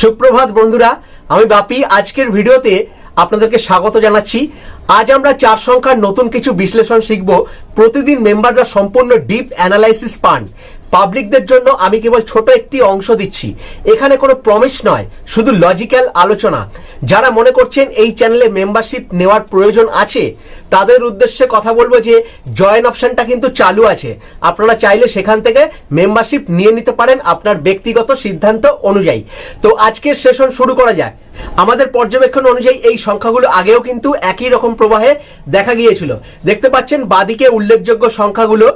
সুপ্রভাত বন্ধুরা, আমি বাপি। আজকের ভিডিওতে আপনাদেরকে স্বাগত জানাচ্ছি। আজ আমরা চার সংখ্যার নতুন কিছু বিশ্লেষণ শিখব। প্রতিদিন মেম্বাররা সম্পূর্ণ ডিপ অ্যানালাইসিস পান। পাবলিকদের জন্য আমি কেবল ছোট একটি অংশ দিচ্ছি। এখানে কোনো প্রমিস নয়, শুধু লজিক্যাল আলোচনা। যারা মনে করছেন এই চ্যানেলে মেম্বারশিপ নেওয়ার প্রয়োজন আছে, তাদের উদ্দেশ্যে কথা বলব যে জয়েন অপশনটা কিন্তু চালু আছে। আপনারা চাইলে সেখান থেকে মেম্বারশিপ নিয়ে নিতে পারেন আপনার ব্যক্তিগত সিদ্ধান্ত অনুযায়ী। তো আজকের সেশন শুরু করা যায় আমাদের পর্যবেক্ষণ অনুযায়ী এই সংখ্যাগুলো আগেও কিন্তু একই রকম প্রবাহে দেখা গিয়েছিল। দেখতে পাচ্ছেন বাদিকে উল্লেখযোগ্য সংখ্যাগুলো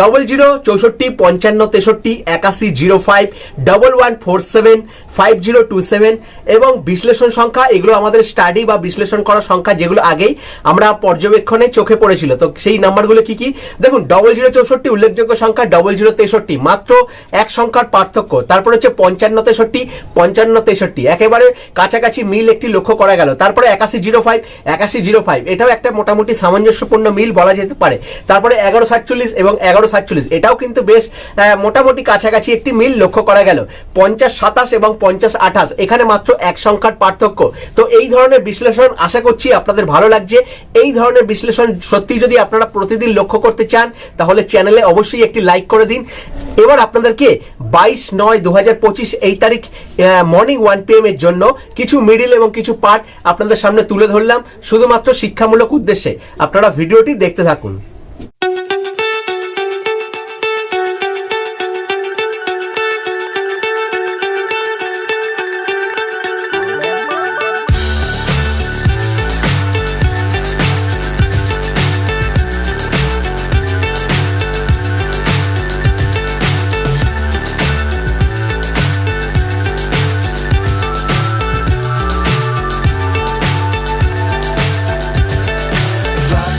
ডবল জিরো চৌষট্টি, পঞ্চান্ন, তেষট্টি, একাশি zero five double one four seven five zero two seven এবং বিশ্লেষণ সংখ্যা, এগুলো আমাদের স্টাডি বা বিশ্লেষণ করার সংখ্যা যেগুলো আগেই আমরা পর্যবেক্ষণে চোখে পড়েছিল। তো সেই নাম্বারগুলো কি কি? দেখুন ডবল জিরো চৌষট্টি, উল্লেখযোগ্য সংখ্যা ডবল জিরো তেষট্টি, মাত্র এক সংখ্যার পার্থক্য। তারপর হচ্ছে পঞ্চান্ন, তেষট্টি পঞ্চান্ন, তেষট্টি। একেবারে কাছাকাছি মিল একটি লক্ষ্য করা গেল। তারপরে একাশি জিরো ফাইভ একাশি জিরো ফাইভ এটাও একটা মোটামুটি সামঞ্জস্যপূর্ণ মিল বলা যেতে পারে। তারপরে এগারো, সাতচল্লিশ এবং এগারো সাতচল্লিশ। এটাও কিন্তু বেশ মোটামুটি কাছাকাছি একটি মিল লক্ষ্য করা গেল। পঞ্চাশ সাতাশ এবং পঞ্চাশ আঠাশ, এখানে মাত্র এক সংখ্যার পার্থক্য। তো এই ধরনের বিশ্লেষণ আশা করছি আপনাদের ভালো লাগছে। এই ধরনের বিশ্লেষণ সত্যি যদি আপনারা প্রতিদিন লক্ষ্য করতে চান, তাহলে চ্যানেলে অবশ্যই একটি লাইক করে দিন। এবার আপনাদেরকে বাইশ নয় দু এই তারিখ মর্নিং ওয়ান পি এর জন্য কিছু মিডিল এবং কিছু পার্ট আপনাদের সামনে তুলে ধরলাম, শুধুমাত্র শিক্ষামূলক উদ্দেশ্যে। আপনারা ভিডিওটি দেখতে থাকুন।